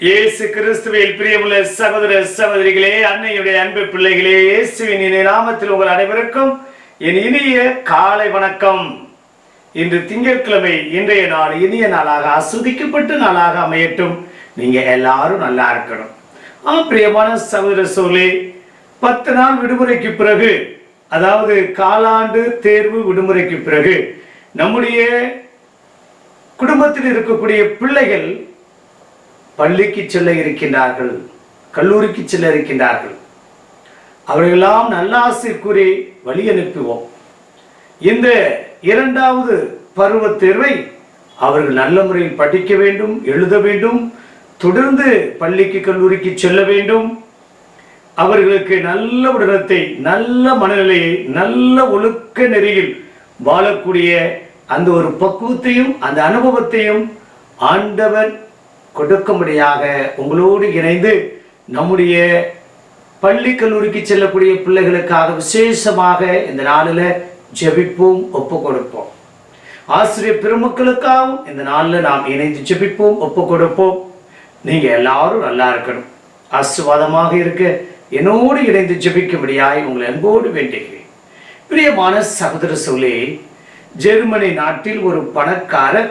இயேசு கிறிஸ்துவில் பிரியமுள்ள சகோதர சகோதரிகளே அன்னையுடைய அன்பு பிள்ளைகளே இயேசுவின் இனிய நாமத்தில் உங்கள் அனைவருக்கும் என் இனிய காலை வணக்கம். இன்று திங்கட்கிழமை இன்றைய நாள் இனிய நாளாக அசுதிக்கப்பட்ட நாளாக அமையட்டும். நீங்க எல்லாரும் நல்லா இருக்கணும். ஆ பிரியமான சகோதர சோழே பத்து நாள் விடுமுறைக்கு பிறகு அதாவது காலாண்டு தேர்வு விடுமுறைக்கு பிறகு நம்முடைய குடும்பத்தில் இருக்கக்கூடிய பிள்ளைகள் பள்ளிக்கு செல்ல இருக்கின்றார்கள் கல்லூரிக்கு செல்ல இருக்கின்றார்கள். அவர்களெல்லாம் நல்லாசிர் கூறி வழி அனுப்புவோம். இந்த இரண்டாவது பருவ தேர்வை அவர்கள் நல்ல முறையில் படிக்க வேண்டும் எழுத வேண்டும் தொடர்ந்து பள்ளிக்கு கல்லூரிக்கு செல்ல வேண்டும். அவர்களுக்கு நல்ல உடலத்தை நல்ல மனநிலையை நல்ல ஒழுக்க நெறியில் வாழக்கூடிய அந்த ஒரு பக்குவத்தையும் அந்த அனுபவத்தையும் ஆண்டவர் கொடுக்கும்படியாக உங்களோடு இணைந்து நம்முடைய பள்ளி கல்லூரிக்கு செல்லக்கூடிய பிள்ளைகளுக்காக விசேஷமாக இந்த நாளில் ஜெபிப்போம் ஒப்பு கொடுப்போம். ஆசிரியர் பெருமக்களுக்காகவும் இந்த நாளில் நாம் இணைந்து ஜெபிப்போம் ஒப்பு கொடுப்போம். நீங்க எல்லாரும் நல்லா இருக்கணும். ஆசிர்வாதமாக இருக்க என்னோடு இணைந்து ஜெபிக்கும்படியாய் உங்களை அன்போடு வேண்டுகிறேன். பிரியமான சகோதர சொல்லே ஜெர்மனி நாட்டில் ஒரு பணக்காரர்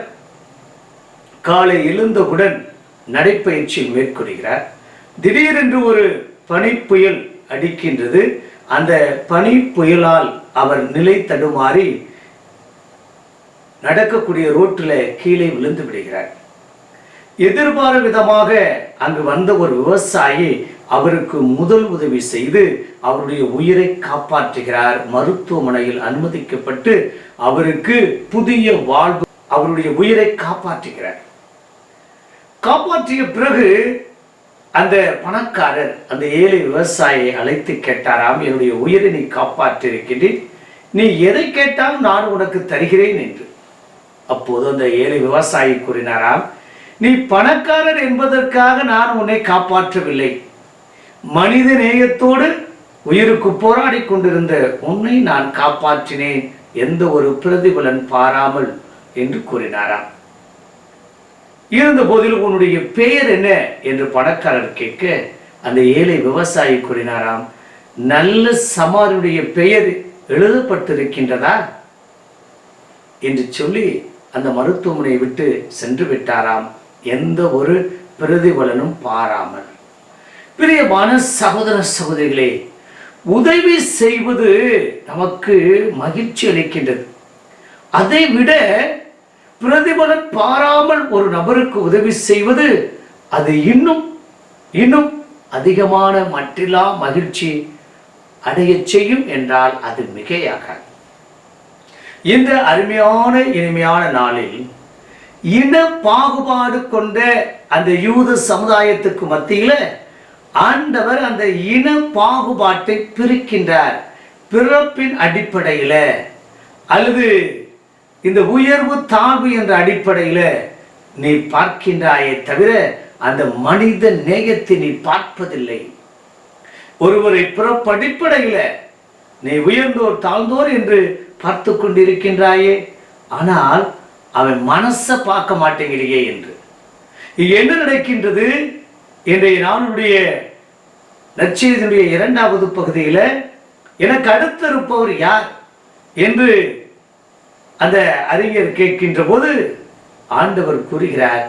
காலை எழுந்தவுடன் நடைப்பயிற்சி மேற்கொள்கிறார். திடீரென்று ஒரு பனிப்புயல் அடிக்கின்றது. அந்த பனி புயலால் அவர் நிலை தடுமாறி நடக்கக்கூடிய ரோட்டில் கீழே விழுந்து விடுகிறார். எதிர்பார விதமாக அங்கு வந்த ஒரு விவசாயி அவருக்கு முதல் உதவி செய்து அவருடைய உயிரை காப்பாற்றுகிறார். மருத்துவமனையில் அனுமதிக்கப்பட்டு அவருக்கு புதிய வாழ்வு அவருடைய உயிரை காப்பாற்றுகிறார். காப்பாற்றிய பிறகு அந்த பணக்காரர் அந்த ஏழை விவசாயியை அழைத்து கேட்டாராம் என்னுடைய உயிரை நீ காப்பாற்றிருக்கின்றேன் நீ எதை கேட்டாலும் நான் உனக்கு தருகிறேன் என்று. அப்போது அந்த ஏழை விவசாயி கூறினாராம் நீ பணக்காரர் என்பதற்காக நான் உன்னை காப்பாற்றவில்லை. மனித நேயத்தோடு உயிருக்கு போராடி கொண்டிருந்த உன்னை நான் காப்பாற்றினேன். எந்த ஒரு பிரதிபலன் பாராமல் என்று கூறினாராம். இருந்த போதிலும் உன்னுடைய பெயர் என்ன? என்று பணக்காரர் கேட்க அந்த ஏழை விவசாயி கூறினாராம் நல்ல சமாருடைய பெயர் எழுதப்பட்டிருக்கின்றதா? என்று சொல்லி அந்த மருத்துவமனையை விட்டு சென்று விட்டாராம். எந்த ஒரு பிரதிபலனும் பாராமல். பிரியமான சகோதர சகோதரிகளே உதவி செய்வது நமக்கு மகிழ்ச்சி அளிக்கின்றது. அதை விட பிரதிபலன் பாராமல் ஒரு நபருக்கு உதவி செய்வது அது இன்னும் இன்னும் அதிகமான மற்றில்லா மகிழ்ச்சி அடையச் செய்யும் என்றால் அது மிகையாகாது. இந்த அருமையான இனிமையான நாளில் இன பாகுபாடு கொண்ட அந்த யூத சமுதாயத்துக்கு மத்தியில ஆண்டவர் அந்த இன பாகுபாட்டை பிரிக்கின்றார். பிறப்பின் அடிப்படையில அல்லது இந்த உயர்வு தாழ்வு என்ற அடிப்படையில் நீ பார்க்கின்றாயே தவிர அந்த மனித நேயத்தை நீ பார்ப்பதில்லை. ஒருவரை பிறப்படிப்படையில் நீ உயர்ந்தோர் தாழ்ந்தோர் என்று பார்த்து கொண்டிருக்கின்றாயே ஆனால் அவன் மனசை பார்க்க மாட்டேங்கிறியே என்று. என்ன நடக்கின்றது? இன்றைய நாளுடைய நற்செய்தியுடைய இரண்டாவது பகுதியில் எனக்கு அடுத்த இருப்பவர் யார்? என்று அந்த அறிஞர் கேட்கின்ற போது ஆண்டவர் கூறுகிறார்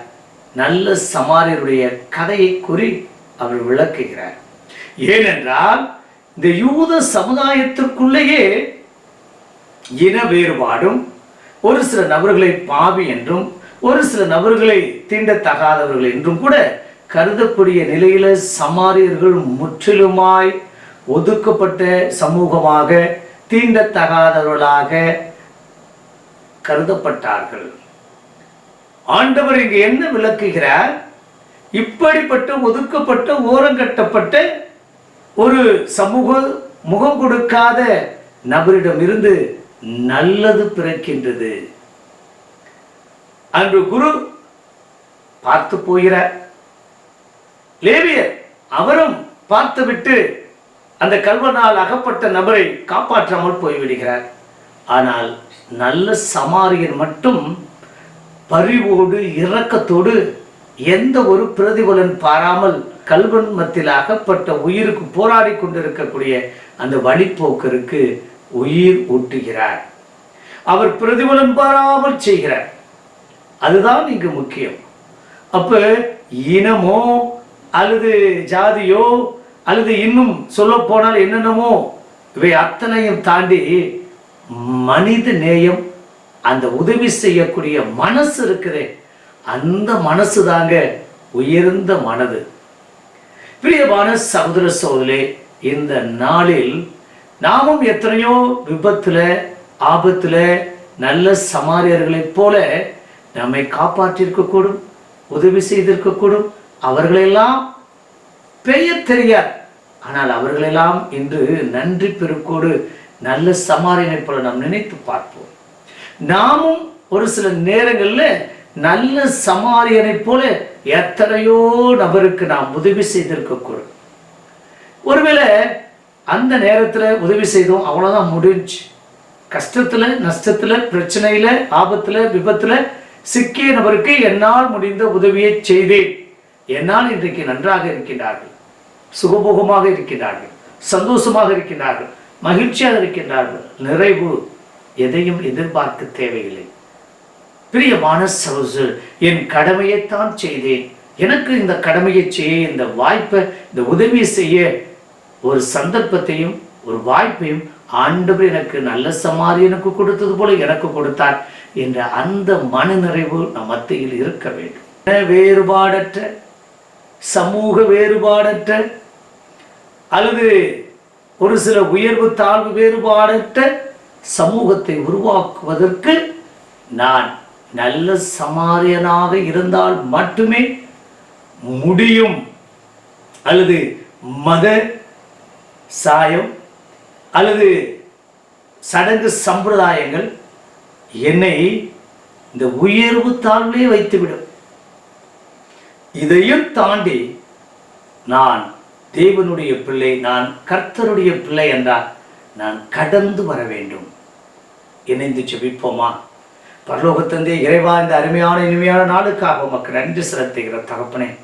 நல்ல சமாரியருடைய கதையை கூறி அவர் விளக்குகிறார். ஏனென்றால் இந்த யூத சமுதாயத்திற்குள்ளேயே இன வேறுபாடும் ஒரு சில நபர்களை பாவி என்றும் ஒரு சில நபர்களை தீண்டத்தகாதவர்கள் என்றும் கூட கருதக்கூடிய நிலையில சமாரியர்கள் முற்றிலுமாய் ஒதுக்கப்பட்ட சமூகமாக தீண்டத்தகாதவர்களாக கருதப்பட்டார்கள். ஆண்டவர் இங்கு என்ன விளக்குகிறார்? இப்படிப்பட்ட ஒதுக்கப்பட்ட ஓரங்கட்டப்பட்ட ஒரு சமூக முகம் கொடுக்காத நபரிடமிருந்து நல்லது பிறக்கின்றது. அன்று குரு பார்த்து போகிறார். லேவியர் அவரும் பார்த்துவிட்டு அந்த கல்வனால் அகப்பட்ட நபரை காப்பாற்றாமல் போய்விடுகிறார். ஆனால் நல்ல சமாரியர் மட்டும் பரிவோடு இரக்கத்தோடு எந்த ஒரு பிரதிபலன் பாராமல் கல்வன் மத்தியில் அகப்பட்ட உயிருக்கு போராடி கொண்டிருக்கக்கூடிய அந்த வழிப்போக்கருக்கு உயிர் ஊட்டுகிறார். அவர் பிரதிபலன் பாராமல் செய்கிறார். அதுதான் இங்கு முக்கியம். அப்ப இனமோ அல்லது ஜாதியோ அல்லது இன்னும் சொல்ல போனால் என்னென்னமோ இவை அத்தனையும் தாண்டி மனித நேயம் அந்த உதவி செய்யக்கூடிய மனசு இருக்குதே. அந்த மனசு தாங்க உயர்ந்த மனது. பிரியமான சகோதர சகோதரே இந்த நாளில் நாமும் எத்தனையோ விபத்துல ஆபத்துல நல்ல சமாரியர்களைப் போல நம்மை காப்பாற்றியிருக்கக்கூடும் உதவி செய்திருக்கக்கூடும். அவர்களெல்லாம் பெயர் தெரியாது ஆனால் அவர்களெல்லாம் இன்று நன்றி பெருக்கோடு நல்ல சமாரியனை போல நாம் நினைத்து பார்ப்போம். நாமும் ஒரு சில நேரங்களில் நல்ல சமாரியனை போல எத்தனையோ நபருக்கு நாம் உதவி செய்திருக்கக்கூடும். ஒருவேளை அந்த நேரத்தில் உதவி செய்தோம் அவ்வளோதான் முடிஞ்சு. கஷ்டத்தில் நஷ்டத்தில் பிரச்சனையில் ஆபத்தில் விபத்தில் சிக்கிய நபருக்கு என்னால் முடிந்த உதவியை செய்தேன். என்னால் இன்றைக்கு நன்றாக இருக்கின்றார்கள். சுகபோகமாக இருக்கின்றார்கள். சந்தோஷமாக இருக்கின்றார்கள். மகிழ்ச்சியாக இருக்கின்றார்கள். நிறைவு எதையும் எதிர்பார்க்க தேவையில்லை. பிரியமான சகோதரர் என் கடமையைத்தான் செய்தேன். எனக்கு இந்த கடமையை செய்ய இந்த வாய்ப்பை இந்த உதவியை செய்ய ஒரு சந்தர்ப்பத்தையும் ஒரு வாய்ப்பையும் ஆண்டவர் எனக்கு நல்ல சமாரியனுக்கு கொடுத்தது போல எனக்கு கொடுத்தார் என்ற அந்த மன நிறைவு நம் மத்தியில் இருக்க வேண்டும். வேறுபாடற்ற சமூக வேறுபாடற்ற அல்லது ஒரு சில உயர்வு தாழ்வு வேறுபாடற்ற சமூகத்தை உருவாக்குவதற்கு நான் நல்ல சமாரியனாக இருந்தால் மட்டுமே முடியும். அல்லது மத சாயம் அல்லது சடங்கு சம்பிரதாயங்கள் என்னை இந்த உயர்வு தாழ்வே வைத்துவிடும். இதையும் தாண்டி நான் தேவனுடைய பிள்ளை நான் கர்த்தருடைய பிள்ளை என்றால் நான் கடந்து வர வேண்டும். இணைந்து செபிப்போமா பரலோகத்தந்தே இறைவா இந்த அருமையான இனிமையான நாளுக்காக உமக்கு நன்றி செலுத்துகிற தகப்பனே.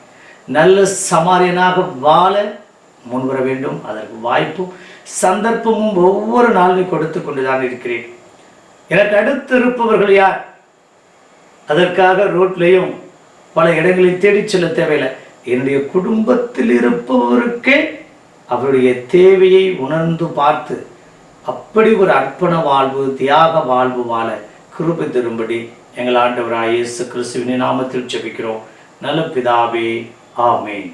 நல்ல சமாரியனாக வாழ முன்வர வேண்டும். அதற்கு வாய்ப்பும் சந்தர்ப்பமும் ஒவ்வொரு நாளும் கொடுத்து கொண்டுதான் இருக்கிறேன். எனக்கு அடுத்து இருப்பவர்கள் யார்? அதற்காக ரோட்லேயும் பல இடங்களில் தேடி செல்ல தேவையில்லை. என்னுடைய குடும்பத்தில் இருப்பவருக்கே அவருடைய தேவையை உணர்ந்து பார்த்து அப்படி ஒரு அர்ப்பண வாழ்வு தியாக வாழ்வு வாழ கிருபை தரும்படி எங்கள் ஆண்டவராய் இயேசு கிறிஸ்துவின் நாமத்தில் ஜெபிக்கிறோம். நல்ல பிதாவே ஆமேன்.